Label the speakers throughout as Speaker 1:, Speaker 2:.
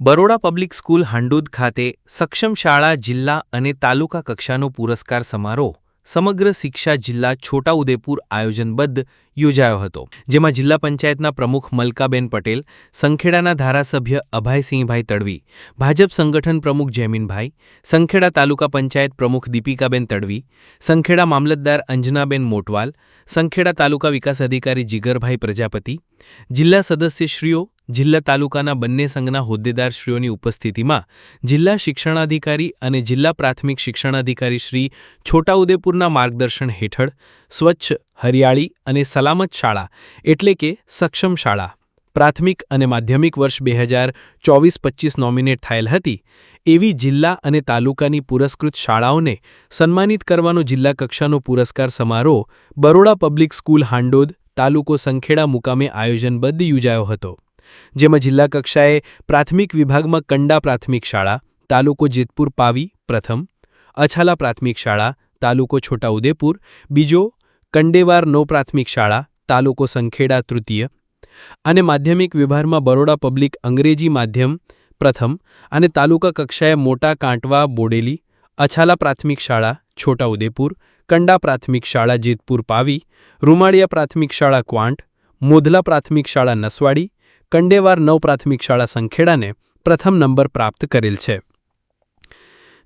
Speaker 1: Baroda public school હાંડોદ ખાતે સક્ષમ શાળા, જિલ્લા અને તાલુકા કક્ષાનો પુરસ્કાર સમારોહ સમગ્ર શિક્ષા જિલ્લા છોટાઉદેપુર આયોજનબદ્ધ યોજાયો હતો, જેમાં જિલ્લા પંચાયતના પ્રમુખ મલકાબેન પટેલ, સંખેડાના ધારાસભ્ય અભયસિંહભાઈ તડવી, ભાજપ સંગઠન પ્રમુખ જૈમિનભાઈ સંખેડા તાલુકા પંચાયત પ્રમુખ દીપિકાબેન તડવી, સંખેડા મામલતદાર અંજનાબેન મોટવાલ, સંખેડા તાલુકા વિકાસ અધિકારી જીગરભાઈ પ્રજાપતિ, જિલ્લા સદસ્યશ્રીઓ જિલ્લા તાલુકાના બંને સંઘના હોદ્દેદારશ્રીઓની ઉપસ્થિતિમાં જિલ્લા શિક્ષણાધિકારી અને જિલ્લા પ્રાથમિક શિક્ષણાધિકારી શ્રી છોટાઉદેપુરના માર્ગદર્શન હેઠળ સ્વચ્છ, હરિયાળી અને સલામત શાળા એટલે કે સક્ષમ શાળા, પ્રાથમિક અને માધ્યમિક વર્ષ બે હજાર ચોવીસ પચીસ નોમિનેટ થયેલ હતી, એવી જિલ્લા અને તાલુકાની પુરસ્કૃત શાળાઓને સન્માનિત કરવાનો જિલ્લા કક્ષાનો પુરસ્કાર સમારોહ બરોડા પબ્લિક સ્કૂલ હાંડોદ તાલુકો સંખેડા મુકામે આયોજનબદ્ધ યોજાયો હતો. જેમાં જિલ્લા કક્ષાએ પ્રાથમિક વિભાગમાં કંડા પ્રાથમિક શાળા, તાલુકો જેતપુર પાવી પ્રથમ, અછાલા પ્રાથમિક શાળા, તાલુકો છોટાઉદેપુર, બીજો કંડેવાર નો પ્રાથમિક શાળા, તાલુકો સંખેડા તૃતીય, અને માધ્યમિક વિભાગમાં બરોડા પબ્લિક અંગ્રેજી માધ્યમ પ્રથમ અને તાલુકા કક્ષાએ મોટા કાંટવા બોડેલી, અછાલા પ્રાથમિક શાળા, છોટાઉદેપુર, કંડા પ્રાથમિક શાળા જેતપુર પાવી, રૂમાળિયા પ્રાથમિક શાળા ક્વાંટ, મોધલા પ્રાથમિક શાળા નસવાડી કંડેવાર નવ પ્રાથમિક શાળા સંખેડાને પ્રથમ નંબર પ્રાપ્ત કરેલ છે.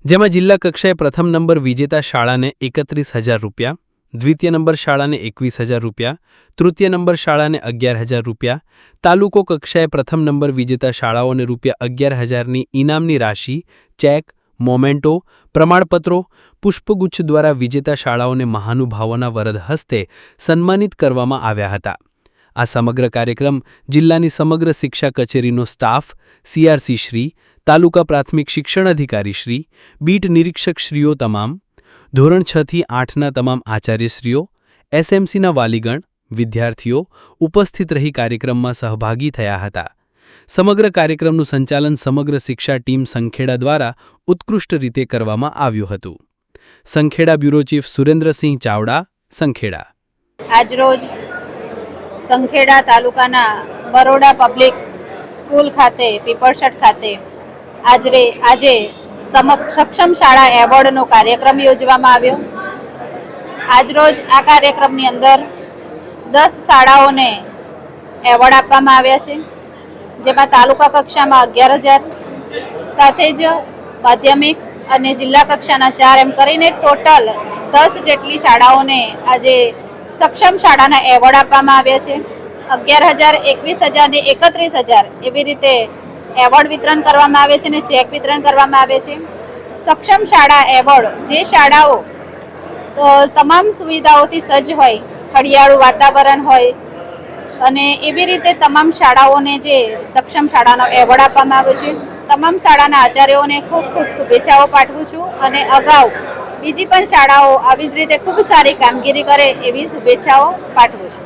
Speaker 1: જેમાં જિલ્લા કક્ષાએ પ્રથમ નંબર વિજેતા શાળાને એકત્રીસ હજાર રૂપિયા, દ્વિતીય નંબર શાળાને એકવીસ હજાર રૂપિયા, તૃતીય નંબર શાળાને અગિયાર હજાર રૂપિયા, તાલુકો કક્ષાએ પ્રથમ નંબર વિજેતા શાળાઓને રૂપિયા અગિયાર હજારની ઇનામની રાશિ, ચેક, મોમેન્ટો, પ્રમાણપત્રો, પુષ્પગુચ્છ દ્વારા વિજેતા શાળાઓને મહાનુભાવોના વરદ હસ્તે સન્માનિત કરવામાં આવ્યા હતા. આ સમગ્ર કાર્યક્રમ જિલ્લાની સમગ્ર શિક્ષા કચેરીનો સ્ટાફ સીઆરસી શ્રી, તાલુકા પ્રાથમિક શિક્ષણ અધિકારી શ્રી, બીટ નિરીક્ષકશ્રીઓ તમામ, ધોરણ છથી આઠના તમામ આચાર્યશ્રીઓ એસએમસીના વાલીગણ, વિદ્યાર્થીઓ ઉપસ્થિત રહી કાર્યક્રમમાં સહભાગી થયા હતા. સમગ્ર કાર્યક્રમનું સંચાલન સમગ્ર શિક્ષા ટીમ સંખેડા દ્વારા ઉત્કૃષ્ટ રીતે કરવામાં આવ્યું હતું. Sankheda bureau chief Surendrasinh Chavda, Sankheda.
Speaker 2: આજરોજ સંખેડા તાલુકાના બરોડા પબ્લિક સ્કૂલ ખાતે પીપળસટ ખાતે આજરે, આજે સક્ષમ શાળા એવોર્ડનો કાર્યક્રમ યોજવામાં આવ્યો. આજરોજ આ કાર્યક્રમની અંદર દસ શાળાઓને એવોર્ડ આપવામાં આવ્યા છે, જેમાં તાલુકા કક્ષામાં અગિયાર હજાર, સાથે જ માધ્યમિક અને જિલ્લા કક્ષાના ચાર એમ કરીને ટોટલ દસ જેટલી શાળાઓને આજે સક્ષમ શાળાના એવોર્ડ આપવામાં આવ્યા છે. અગિયાર હજાર, એકવીસ હજાર ને એકત્રીસ હજાર એવી રીતે એવોર્ડ વિતરણ કરવામાં આવે છે અને ચેક વિતરણ કરવામાં આવે છે. સક્ષમ શાળા એવોર્ડ, જે શાળાઓ તમામ સુવિધાઓથી સજ્જ હોય હળિયાળું વાતાવરણ હોય અને એવી રીતે તમામ શાળાઓને જે સક્ષમ શાળાનો એવોર્ડ આપવામાં આવ્યો છે. તમામ શાળાના આચાર્યોને ખૂબ ખૂબ શુભેચ્છાઓ પાઠવું છું અને અગાઉ બીજી પણ શાળાઓ આવી જ રીતે ખૂબ સારી કામગીરી કરે એવી શુભેચ્છાઓ પાઠવું છું.